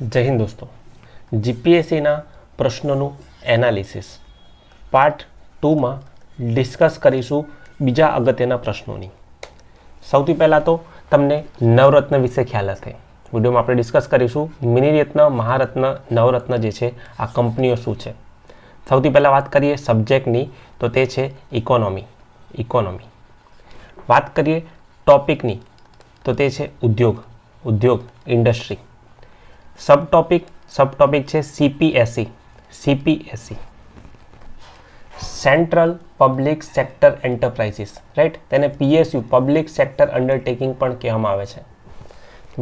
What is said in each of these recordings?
જય હિન્દ દોસ્તો. જીપીએસસીના પ્રશ્નોનું એનાલિસિસ. પાર્ટ ટુમાં ડિસ્કસ કરીશું બીજા અગત્યના પ્રશ્નોની. સૌથી પહેલાં તો તમને નવરત્ન વિશે ખ્યાલ હશે. વિડીયોમાં આપણે ડિસ્કસ કરીશું મિનિરત્ન, મહારત્ન, નવરત્ન જે છે, આ કંપનીઓ શું છે. સૌથી પહેલાં વાત કરીએ સબ્જેક્ટની, તો તે છે ઇકોનોમી. ઇકોનોમી. વાત કરીએ ટોપિકની, તો તે છે ઉદ્યોગ. ઉદ્યોગ, industry. Sub topic sub topic છે CPSC CPSC central public sector enterprises right તેને પીએસયુ પબ્લિક સેક્ટર અંડરટેકિંગ પણ કહેવામાં આવે છે.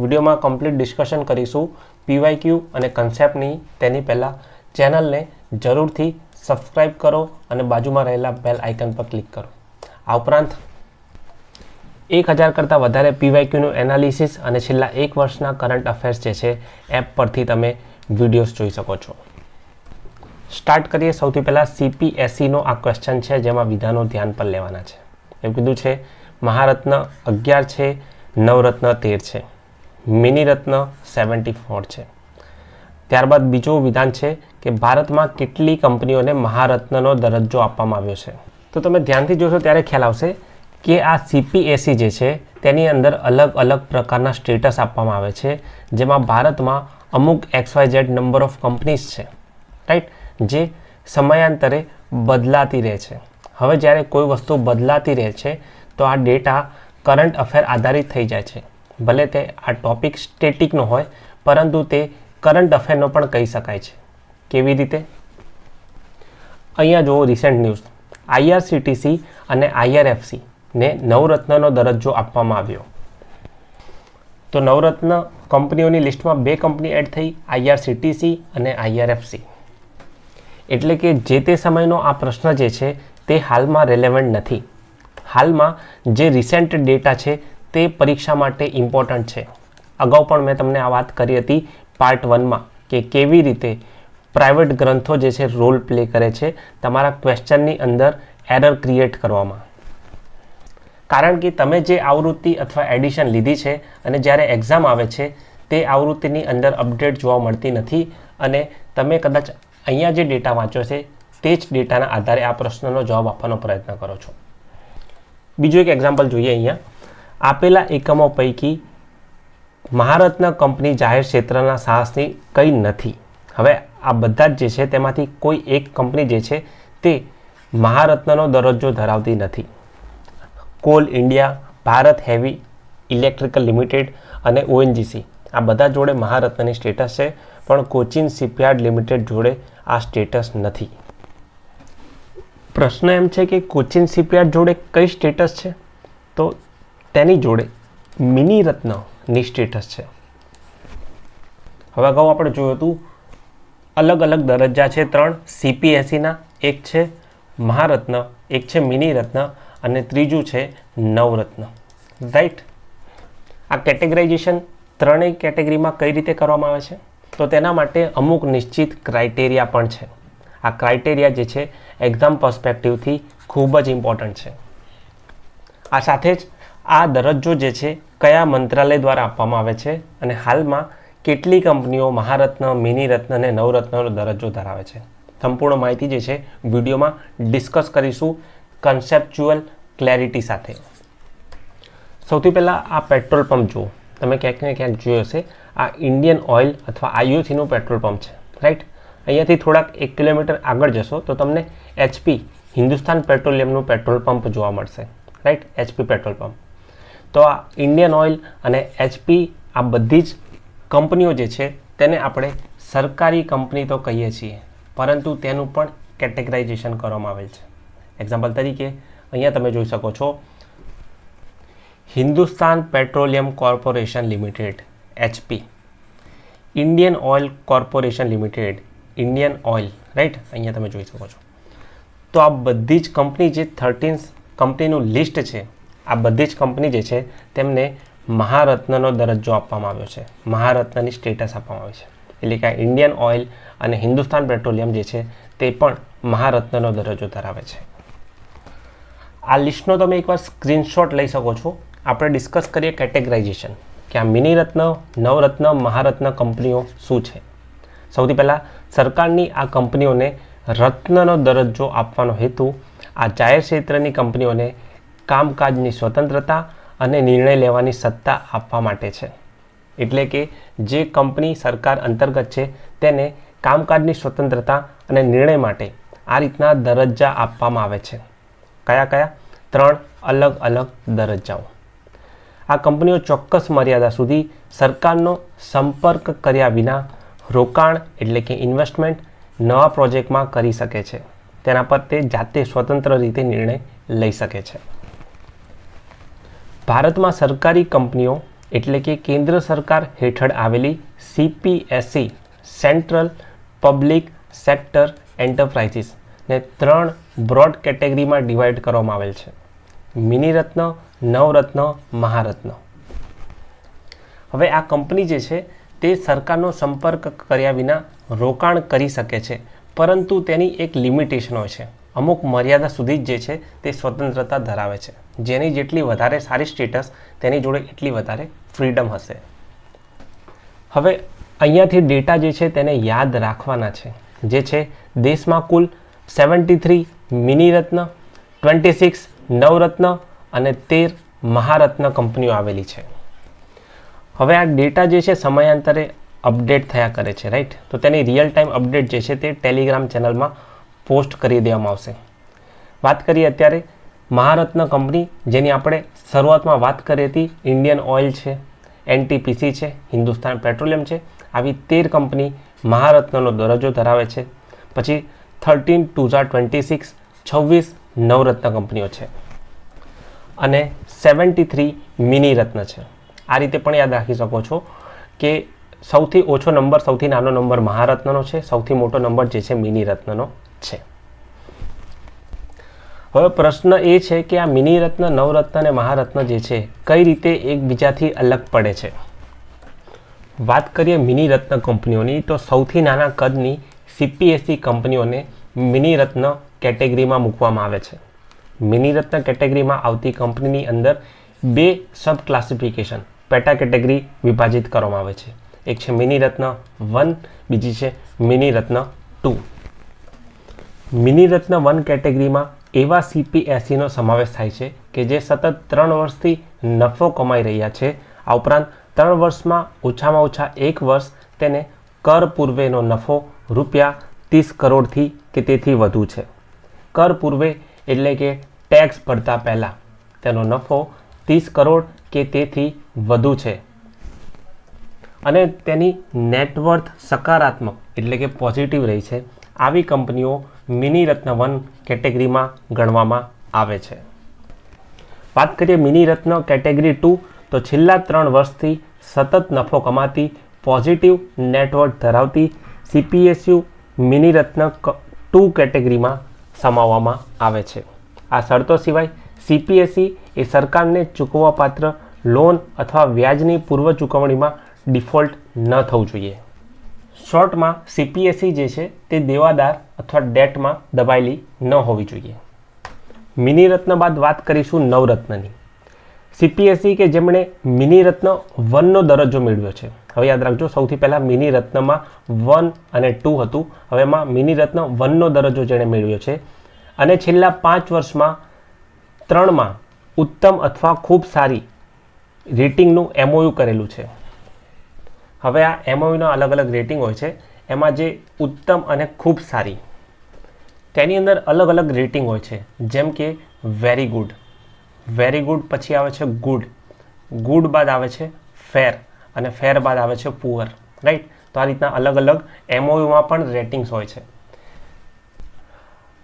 વિડીયોમાં કમ્પ્લીટ ડિસ્કશન કરીશું પીવાયક્યુ અને કન્સેપ્ટની તેની પહેલાં ચેનલને જરૂરથી સબસ્ક્રાઈબ કરો અને બાજુમાં રહેલા બેલ આઇકન પર ક્લિક કરો. આ ઉપરાંત એક હજાર કરતાં વધારે પીવાયક્યુનું એનાલિસિસ અને છેલ્લા એક વર્ષના કરંટ અફેર્સ જે છે, એપ પરથી તમે વિડીયોઝ જોઈ શકો છો. સ્ટાર્ટ કરીએ સૌથી પહેલાં સીપીએસસીનો આ ક્વેશ્ચન છે, જેમાં વિધાનો ધ્યાન પર લેવાના છે. એવું કીધું છે, મહારત્ન અગિયાર છે, નવરત્ન તેર છે, મિનિરત્ન સેવન્ટી ફોર છે. ત્યારબાદ બીજું વિધાન છે કે ભારતમાં કેટલી કંપનીઓને મહારત્નનો દરજ્જો આપવામાં આવ્યો છે. તો તમે ધ્યાનથી જોશો ત્યારે ખ્યાલ આવશે કે આ સીપીએસસી જે છે, તેની અંદર અલગ અલગ પ્રકારના સ્ટેટસ આપવામાં આવે છે, જેમાં ભારતમાં અમુક X Y Z number of companies છે રાઈટ જે સમયાંતરે બદલાતી રહે છે. હવે જ્યારે કોઈ વસ્તુ બદલાતી રહે છે, તો આ ડેટા કરંટ અફેર આધારિત થઈ જાય છે. ભલે તે આ ટોપિક સ્ટેટિકનો હોય, પરંતુ તે કરંટ અફેરનો પણ કહી શકાય છે. કેવી રીતે? અહીંયા જુઓ રિસેન્ટ ન્યૂઝ આઈઆરસીટીસી અને આઈઆરએફસી ને નવરત્નનો દરજ્જો આપવામાં આવ્યો. તો નવરત્ન કંપનીઓની લિસ્ટમાં બે કંપની એડ થઈ આઈઆરસીટીસી અને આઈઆરએફસી એટલે કે જે તે સમયનો આ પ્રશ્ન જે છે, તે હાલમાં રેલેવન્ટ નથી. હાલમાં જે રિસેન્ટ ડેટા છે, તે પરીક્ષા માટે ઇમ્પોર્ટન્ટ છે. અગાઉ પણ મેં તમને આ વાત કરી હતી પાર્ટ વનમાં કે કેવી રીતે પ્રાઇવેટ ગ્રંથો જે છે રોલ પ્લે કરે છે, તમારા ક્વેશ્ચનની અંદર એરર ક્રિએટ કરવામાં. કારણ કે તમે જે આવૃત્તિ અથવા એડિશન લીધી છે અને જ્યારે એક્ઝામ આવે છે, તે આવૃત્તિની અંદર અપડેટ જોવા મળતી નથી અને તમે કદાચ અહીંયા જે ડેટા વાંચો છે, તે જ ડેટાના આધારે આ પ્રશ્નનો જવાબ આપવાનો પ્રયત્ન કરો છો. બીજું એક એક્ઝામ્પલ જોઈએ અહીંયા. આપેલા એકમો પૈકી મહારત્ન કંપની જાહેર ક્ષેત્રના સાહસની કંઈ નથી. હવે આ બધા જ જે છે, તેમાંથી કોઈ એક કંપની જે છે, તે મહારત્નનો દરજ્જો ધરાવતી નથી. Coal India, Bharat heavy, electrical limited અને ઓએનજીસી. આ બધા જોડે મહારત્નની સ્ટેટસ છે, પણ કોચિન શિપયાર્ડ લિમિટેડ જોડે આ સ્ટેટસ નથી. પ્રશ્ન એમ છે કે કોચિન શિપયાર્ડ જોડે કઈ સ્ટેટસ છે? તો તેની જોડે મિની રત્નની સ્ટેટસ છે. હવે અગાઉ આપણે જોયું હતું, અલગ અલગ દરજ્જા છે ત્રણ સીપીએસસીના એક છે, મહારત્ન, એક છે મિની રત્ન અને ત્રીજું છે નવરત્ન. રાઈટ આ કેટેગરાઇઝેશન ત્રણેય કેટેગરીમાં કઈ રીતે કરવામાં આવે છે? તો તેના માટે અમુક નિશ્ચિત ક્રાઇટેરિયા પણ છે. આ ક્રાઇટેરિયા જે છે એક્ઝામ પર્સપેક્ટિવથી ખૂબ જ ઇમ્પોર્ટન્ટ છે. આ સાથે જ આ દરજ્જો જે છે, કયા મંત્રાલય દ્વારા આપવામાં આવે છે અને હાલમાં કેટલી કંપનીઓ મહારત્ન મિની રત્ન અને નવરત્નનો દરજ્જો ધરાવે છે. સંપૂર્ણ માહિતી જે છે, વિડીયોમાં ડિસ્કસ કરીશું. કન્સેપ્ચ્યુઅલ ક્લેરિટી સાથે. સૌથી પહેલાં આ પેટ્રોલ પંપ જુઓ. તમે ક્યાંક ને ક્યાંક જોયો હશે, આ ઇન્ડિયન ઓઇલ અથવા આઈઓસીનું પેટ્રોલ પંપ છે રાઈટ અહીંયાથી થોડાક એક કિલોમીટર આગળ જશો તો તમને એચપી હિન્દુસ્તાન પેટ્રોલિયમનું પેટ્રોલ પંપ જોવા મળશે રાઈટ એચપી પેટ્રોલ પંપ તો આ ઇન્ડિયન ઓઇલ અને એચપી આ બધી જ કંપનીઓ જે છે, તેને આપણે સરકારી કંપની તો કહીએ છીએ, પરંતુ તેનું પણ કેટેગરાઇઝેશન કરવામાં આવેલ છે. એક્ઝામ્પલ તરીકે, અહીંયા તમે જોઈ શકો છો, Hindustan petroleum corporation limited HP Indian Oil corporation limited, Indian Oil right અહીંયા તમે જોઈ શકો છો. તો આ બધી જ કંપની જે થર્ટીન કંપનીનું લિસ્ટ છે, આ બધી જ કંપની જે છે, તેમને મહારત્નનો દરજ્જો આપવામાં આવ્યો છે. મહારત્નની સ્ટેટસ આપવામાં આવી છે. એટલે કે આ ઇન્ડિયન ઓઇલ અને હિન્દુસ્તાન પેટ્રોલિયમ જે છે, તે પણ મહારત્નનો દરજ્જો ધરાવે છે. આ લિસ્ટનો તમે એકવાર સ્ક્રીનશોટ લઈ શકો છો. આપણે ડિસ્કસ કરીએ કેટેગરાઇઝેશન કે આ મિની રત્ન નવરત્ન મહારત્ન કંપનીઓ શું છે? સૌથી પહેલાં સરકારની આ કંપનીઓને રત્નનો દરજ્જો આપવાનો હેતુ આ જાહેર ક્ષેત્રની કંપનીઓને કામકાજની સ્વતંત્રતા અને નિર્ણય લેવાની સત્તા આપવા માટે છે. એટલે કે જે કંપની સરકાર અંતર્ગત છે તેને કામકાજની સ્વતંત્રતા અને નિર્ણય માટે આ રીતના દરજ્જા આપવામાં આવે છે. કયા કયા? ત્રણ, અલગ અલગ દરજ્જાઓ. આ કંપનીઓ ચોક્કસ મર્યાદા સુધી સરકારનો સંપર્ક કર્યા વિના રોકાણ એટલે કે ઇન્વેસ્ટમેન્ટ નવા પ્રોજેક્ટમાં કરી શકે છે. તેના પર તે જાતે સ્વતંત્ર રીતે નિર્ણય લઈ શકે છે. ભારતમાં સરકારી કંપનીઓ એટલે કે કેન્દ્ર સરકાર હેઠળ આવેલી CPSC central public sector enterprises ને ત્રણ બ્રોડ કેટેગરીમાં ડિવાઈડ કરવામાં આવેલ છે. મિની રત્ન નવરત્ન મહારત્ન. હવે આ કંપની જે છે, તે સરકારનો સંપર્ક કર્યા વિના રોકાણ કરી શકે છે, પરંતુ તેની એક લિમિટેશન હોય છે. અમુક મર્યાદા સુધી જ જે છે, તે સ્વતંત્રતા ધરાવે છે. જેની જેટલી વધારે સારી સ્ટેટસ તેની જોડે એટલી વધારે ફ્રીડમ હશે. હવે અહીંયાથી ડેટા જે છે, તેને યાદ રાખવાના છે. જે છે, દેશમાં કુલ seventy three mini ratna twenty six Navratna અને તેર મહારત્ન કંપનીઓ આવેલી છે. હવે આ ડેટા જે છે સમયાંતરે અપડેટ થયા કરે છે રાઈટ તો તેની રિયલ ટાઈમ અપડેટ જે છે તે ટેલિગ્રામ ચેનલમાં પોસ્ટ કરી દેવામાં આવશે. વાત કરીએ અત્યારે મહારત્ન કંપની, જેની આપણે શરૂઆતમાં વાત કરી હતી ઇન્ડિયન ઓઇલ છે એનટીપીસી છે હિન્દુસ્તાન પેટ્રોલિયમ છે, આવી તેર કંપની મહારત્નનો દરજ્જો ધરાવે છે. પછી થર્ટીન ટુ ઝાર ટ્વેન્ટી સિક્સ છવ્વીસ નવરત્ન કંપનીઓ છે. અને સેવન્ટી થ્રી મિની રત્ન છે. આ રીતે પણ યાદ રાખી શકો છો કે સૌથી ઓછો નંબર, સૌથી નાનો નંબર મહારત્નનો છે, સૌથી મોટો નંબર જે છે મિની રત્નનો છે. હવે પ્રશ્ન એ છે કે આ મિની રત્ન, નવરત્ન અને મહારત્ન જે છે કઈ રીતે એકબીજાથી અલગ પડે છે? વાત કરીએ મિની રત્ન કંપનીઓની તો સૌથી નાના કદની સીપીએસસી કંપનીઓને મિની રત્ન કેટેગરીમાં મૂકવામાં આવે છે. મિની રત્ન કેટેગરીમાં આવતી કંપનીની અંદર બે સબ ક્લાસિફિકેશન પેટા કેટેગરી વિભાજિત કરવામાં આવે છે. એક છે મિની રત્ન વન, બીજી છે મિની રત્ન ટુ. મિની રત્ન વન કેટેગરીમાં એવા સીપીએસસીનો સમાવેશ થાય છે કે જે સતત ત્રણ વર્ષથી નફો કમાઈ રહ્યા છે. આ ઉપરાંત ત્રણ વર્ષમાં ઓછામાં ઓછા એક વર્ષ તેને કર પૂર્વેનો નફો રૂપિયા ત્રીસ કરોડથી કે તેથી વધુ છે. કર પૂર્વે એટલે કે ટેક્સ ભરતા પહેલાં તેનો નફો ત્રીસ કરોડ કે તેથી વધુ છે. અને તેની નેટવર્થ સકારાત્મક એટલે કે પોઝિટિવ રહી છે. આવી કંપનીઓ મિની રત્ન વન કેટેગરીમાં ગણવામાં આવે છે. વાત કરીએ મિની રત્ન કેટેગરી ટુ, તો છેલ્લા ત્રણ વર્ષથી સતત નફો કમાતી પોઝિટિવ નેટવર્ક ધરાવતી સીપીએસયુ મિની રત્ન ટુ કેટેગરીમાં સમાવવામાં આવે છે. આ શરતો સિવાય સીપીએસસી એ સરકારને ચૂકવવાપાત્ર લોન અથવા વ્યાજની પૂર્વ ચૂકવણીમાં ડિફોલ્ટ ન થવું જોઈએ. શોર્ટમાં સીપીએસસી જે છે તે દેવાદાર અથવા ડેટમાં દબાયેલી ન હોવી જોઈએ. મિની રત્ન બાદ વાત કરીશું નવરત્નની. સીપીએસસી કે જેમણે મિની રત્ન વનનો દરજ્જો મેળવ્યો છે. હવે યાદ રાખજો, સૌથી પહેલાં મિની રત્નમાં વન અને ટુ હતું. હવે એમાં મિની રત્ન વનનો દરજ્જો જેણે મેળવ્યો છે. અને છેલ્લા પાંચ વર્ષમાં ત્રણમાં ઉત્તમ અથવા ખૂબ સારી રેટિંગનું એમઓયુ કરેલું છે. હવે આ એમઓયુના અલગ અલગ રેટિંગ હોય છે. એમાં જે ઉત્તમ અને ખૂબ સારી, તેની અંદર અલગ અલગ રેટિંગ હોય છે. જેમ કે વેરી ગુડ વેરી ગુડ પછી આવે છે ગુડ ગુડ બાદ આવે છે ફેર અને ફેર બાદ આવે છે પુઅર રાઈટ તો આ રીતના અલગ અલગ એમઓયુમાં પણ રેટિંગ્સ હોય છે.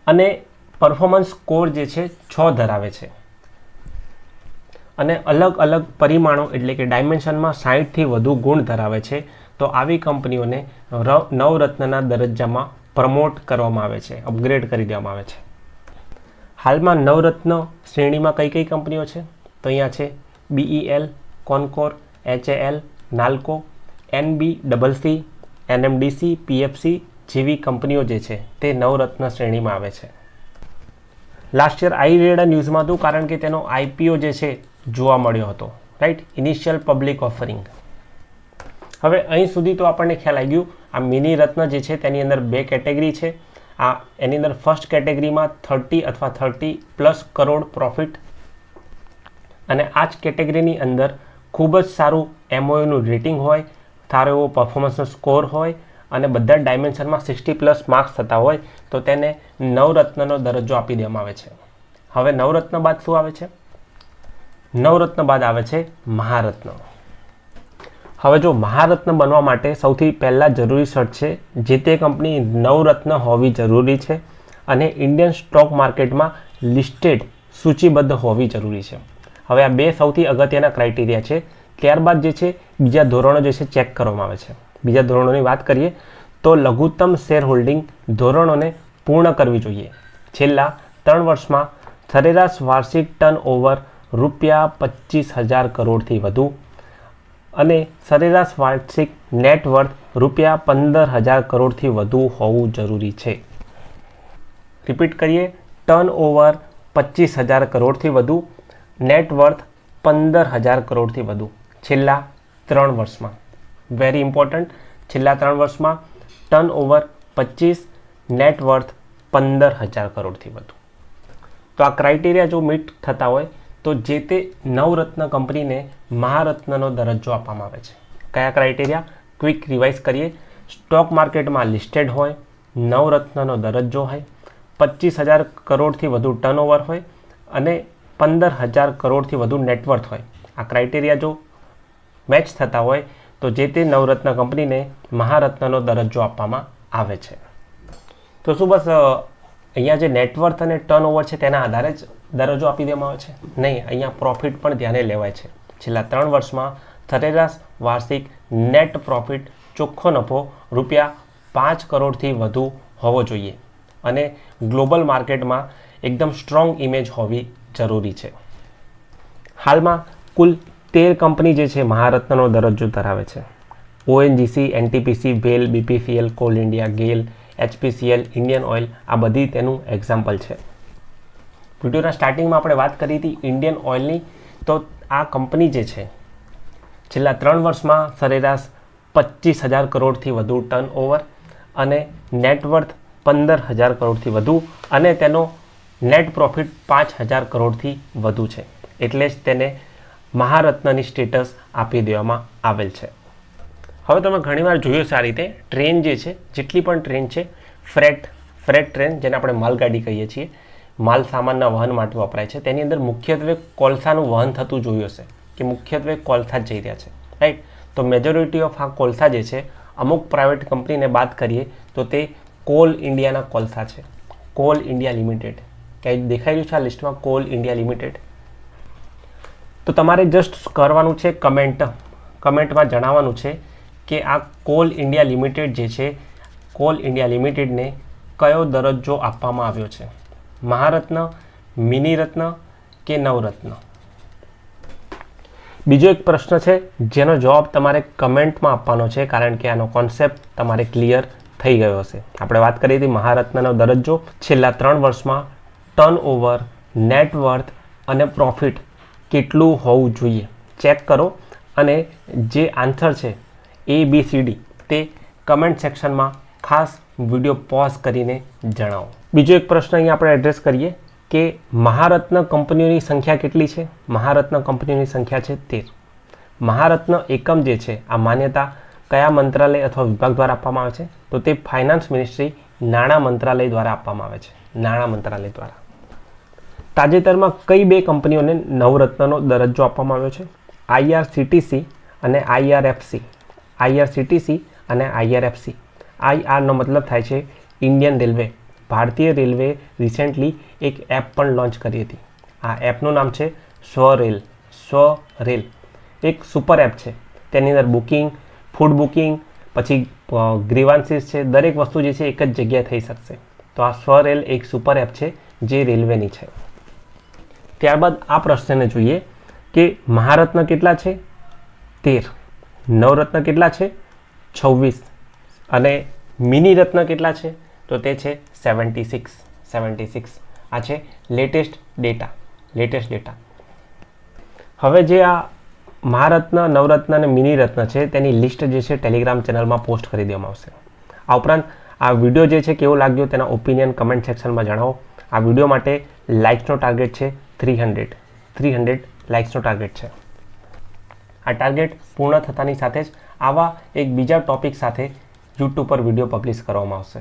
અને પરફોર્મન્સ સ્કોર જે છે છ ધરાવે છે. અને અલગ અલગ પરિમાણો એટલે કે ડાયમેન્શનમાં સાહીઠથી વધુ ગુણ ધરાવે છે, તો આવી કંપનીઓને નવરત્નના દરજ્જામાં પ્રમોટ કરવામાં આવે છે અપગ્રેડ કરી દેવામાં આવે છે. હાલમાં નવરત્ન શ્રેણીમાં કઈ કઈ કંપનીઓ છે? તો અહીંયા છે BEL Concor HAL NALCO, N B, double C, NMDC, PFC જેવી કંપનીઓ જે છે તે નવરત્ન શ્રેણીમાં આવે છે. લાસ્ટ યર આઈ રેડા ન્યૂઝમાં હતું કારણ કે તેનો આઈપીઓ જે છે જોવા મળ્યો હતો. રાઈટ ઇનિશિયલ પબ્લિક ઓફરિંગ હવે અહીં સુધી તો આપણને ખ્યાલ આવી ગયું, આ મિની રત્ન જે છે તેની અંદર બે કેટેગરી છે. આ એની અંદર ફર્સ્ટ કેટેગરીમાં થર્ટી અથવા થર્ટી પ્લસ કરોડ પ્રોફિટ અને આ જ કેટેગરીની અંદર ખૂબ જ સારું એમઓયુનું રેટિંગ હોય, સારો એવો પરફોર્મન્સનો સ્કોર હોય, અને બધા ડાયમેન્શનમાં સિક્સટી પ્લસ માર્ક્સ થતા હોય, તો તેને નવરત્નનો દરજ્જો આપી દેવામાં આવે છે. હવે નવરત્ન બાદ શું આવે છે? નવરત્ન બાદ આવે છે મહારત્ન. હવે જો મહારત્ન બનવા માટે સૌથી પહેલાં જરૂરી શર્ત છે, જે તે કંપની નવરત્ન હોવી જરૂરી છે, અને ઇન્ડિયન સ્ટોક માર્કેટમાં લિસ્ટેડ સૂચિબદ્ધ હોવી જરૂરી છે. હવે આ બે સૌથી અગત્યના ક્રાઇટેરિયા છે ત્યારબાદ જે છે, બીજા ધોરણો જે છે ચેક કરવામાં આવે છે. બીજા ધોરણોની વાત કરીએ, તો લઘુત્તમ શેર હોલ્ડિંગ ધોરણોને પૂર્ણ કરવી જોઈએ. છેલ્લા ત્રણ વર્ષમાં સરેરાશ વાર્ષિક ટર્ન ઓવર રૂપિયા પચીસ હજાર કરોડથી વધુ અને સરેરાશ વાર્ષિક નેટવર્થ રૂપિયા પંદર હજાર કરોડથી વધુ હોવું જરૂરી છે. રિપીટ કરીએ ટર્ન ઓવર પચીસ હજાર કરોડથી વધુ નેટવર્થ પંદર હજાર કરોડથી વધુ. છેલ્લા ત્રણ વર્ષમાં. વેરી ઇમ્પોર્ટન્ટ છેલ્લા ત્રણ વર્ષમાં ટર્ન ઓવર પચીસ નેટવર્થ પંદર હજાર કરોડથી વધુ. તો આ ક્રાઇટેરિયા જો મીટ થતા હોય, તો જે તે નવરત્ન કંપનીને મહારત્નનો દરજ્જો આપવામાં આવે છે. કયા ક્રાઇટેરિયા ક્વિક રિવાઇઝ કરીએ. સ્ટોક માર્કેટમાં લિસ્ટેડ હોય, નવરત્નનો દરજ્જો હોય, પચીસ હજાર કરોડથી વધુ ટર્નઓવર હોય અને પંદર હજાર કરોડથી વધુ નેટવર્થ હોય. આ ક્રાઇટેરિયા જો મેચ થતા હોય તો જે તે નવરત્ન કંપનીને મહારત્નનો દરજ્જો આપવામાં આવે છે. તો શું બસ અહીંયા જે નેટવર્થ અને ટર્નઓવર છે તેના આધારે જ દરજ્જો આપી દેવામાં આવે છે? નહીં, અહીંયા પ્રોફિટ પણ ધ્યાને લેવાય છે. છેલ્લા ત્રણ વર્ષમાં સરેરાશ વાર્ષિક નેટ પ્રોફિટ ચોખ્ખો નફો રૂપિયા પાંચ કરોડથી વધુ હોવો જોઈએ અને ગ્લોબલ માર્કેટમાં એકદમ સ્ટ્રોંગ ઇમેજ હોવી જરૂરી છે. હાલમાં કુલ તેર કંપની જે છે, મહારત્નનો દરજ્જો ધરાવે છે. ઓએનજીસી એનટીપીસી વેલ BPCL Coal India GAIL HPCL Indian Oil આ બધી તેનું એક્ઝામ્પલ છે. વિડીયોના સ્ટાર્ટિંગમાં આપણે વાત કરી હતી ઇન્ડિયન ઓઇલની તો આ કંપની જે છે, છેલ્લા ત્રણ વર્ષમાં સરેરાશ પચીસ હજાર કરોડથી વધુ ટર્ન ઓવર અને નેટવર્થ પંદર હજાર કરોડથી વધુ અને તેનો નેટ પ્રોફિટ પાંચ હજાર કરોડથી વધુ છે. એટલે જ તેને મહારત્નની સ્ટેટસ આપી દેવામાં આવેલ છે. હવે તમે ઘણીવાર જોયું છે આ રીતે ટ્રેન જે છે, જેટલી પણ ટ્રેન છે, ફ્રેટ ફ્રેટ ટ્રેન જેને આપણે માલગાડી કહીએ છીએ, માલ સામાનના વહન માટે વપરાય છે. તેની અંદર મુખ્યત્વે કોલસાનું વહન થતું જોયું હશે કે મુખ્યત્વે કોલસા જ જઈ રહ્યા છે રાઈટ તો મેજોરિટી ઓફ આ કોલસા જે છે, અમુક પ્રાઇવેટ કંપનીને બાદ કરીએ તો તે કોલ ઇન્ડિયાના કોલસા છે. Coal India limited. ક્યાંય દેખાઈ રહ્યું છે આ લિસ્ટમાં કોલ ઇન્ડિયા લિમિટેડ. તો તમારે જસ્ટ કરવાનું છે કમેન્ટ કમેન્ટમાં જણાવવાનું છે કે આ કોલ ઇન્ડિયા લિમિટેડ જે છે, કોલ ઇન્ડિયા લિમિટેડને કયો દરજ્જો આપવામાં આવ્યો છે? મહારત્ન મિની રત્ન કે નવરત્ન? બીજો એક પ્રશ્ન છે, જેનો જવાબ તમારે કમેન્ટમાં આપવાનો છે, કારણ કે આનો કોન્સેપ્ટ તમારે ક્લિયર થઈ ગયો હશે. આપણે વાત કરી હતી મહારત્નનો દરજ્જો. છેલ્લા ત્રણ વર્ષમાં ટર્ન ઓવર નેટવર્થ અને પ્રોફિટ કેટલું હોવું જોઈએ. ચેક કરો અને જે આન્સર છે એ બી સી ડી તે કમેન્ટ સેક્શનમાં ખાસ વીડિયો પોઝ કરીને જણાવો. બીજો એક પ્રશ્ન અહીંયા આપણે એડ્રેસ કરીએ કે મહારત્ન કંપનીઓની સંખ્યા કેટલી છે? મહારત્ન કંપનીઓની સંખ્યા છે તેર. મહારત્ન એકમ જે છે, આ માન્યતા કયા મંત્રાલય અથવા વિભાગ દ્વારા આપવામાં આવે છે? તો તે ફાઇનાન્સ મિનિસ્ટ્રી નાણાં મંત્રાલય દ્વારા આપવામાં આવે છે. નાણાં મંત્રાલય દ્વારા. તાજેતરમાં કઈ બે કંપનીઓને નવરત્નનો દરજ્જો આપવામાં આવ્યો છે? આઈઆરસીટીસી અને આઈઆરએફસી આઈઆરસીટીસી અને આઈઆરએફસી આઈઆરનો મતલબ થાય છે ઇન્ડિયન રેલવે. ભારતીય રેલવે રિસેન્ટલી એક એપ પણ લોન્ચ કરી હતી. આ એપનું નામ છે સ્વરેલ. સ્વરેલ. એક સુપર એપ છે. તેની અંદર બુકિંગ ફૂડ બુકિંગ પછી ગ્રીવાન્સીસ છે. દરેક વસ્તુ જે છે એક જ જગ્યાએ થઈ શકશે. તો આ સ્વરેલ એક સુપર એપ છે જે રેલવેની છે. ત્યારબાદ આ પ્રશ્નને જોઈએ કે મહારત્ન કેટલા છે? તેર. નવરત્ન કેટલા છે? છવ્વીસ. અને મિની રત્ન કેટલા છે? તો તે છે સેવન્ટી સિક્સ. Seventy six. આ છે લેટેસ્ટ ડેટા. Latest data. હવે જે આ મહારત્ન, નવરત્ન અને મિની રત્ન છે, તેની લિસ્ટ જે છે ટેલિગ્રામ ચેનલમાં પોસ્ટ કરી દેવામાં આવશે. આ ઉપરાંત આ વીડિયો જે છે કેવો લાગ્યો તેના ઓપિનિયન કમેન્ટ સેક્શનમાં જણાવો. આ વીડિયો માટે લાઇક્સનો ટાર્ગેટ છે થ્રી હંડ્રેડ થ્રી હંડ્રેડ લાઇક્સનો ટાર્ગેટ છે. આ ટાર્ગેટ પૂર્ણ થતાની સાથે જ આવા એક બીજા ટોપિક સાથે યુટ્યુબ પર વીડિયો પબ્લિશ કરવામાં આવશે.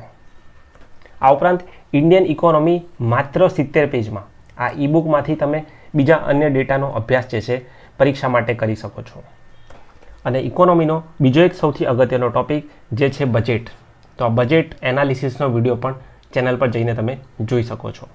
આ ઉપરાંત ઇન્ડિયન ઇકોનોમી માત્ર સિત્તેર પેજમાં આ ઈબુકમાંથી તમે બીજા અન્ય ડેટાનો અભ્યાસ જે છે, પરીક્ષા માટે કરી શકો છો. અને ઇકોનોમીનો બીજો એક સૌથી અગત્યનો ટોપિક જે છે બજેટ તો આ બજેટ એનાલિસિસનો વીડિયો પણ ચેનલ પર જઈને તમે જોઈ શકો છો.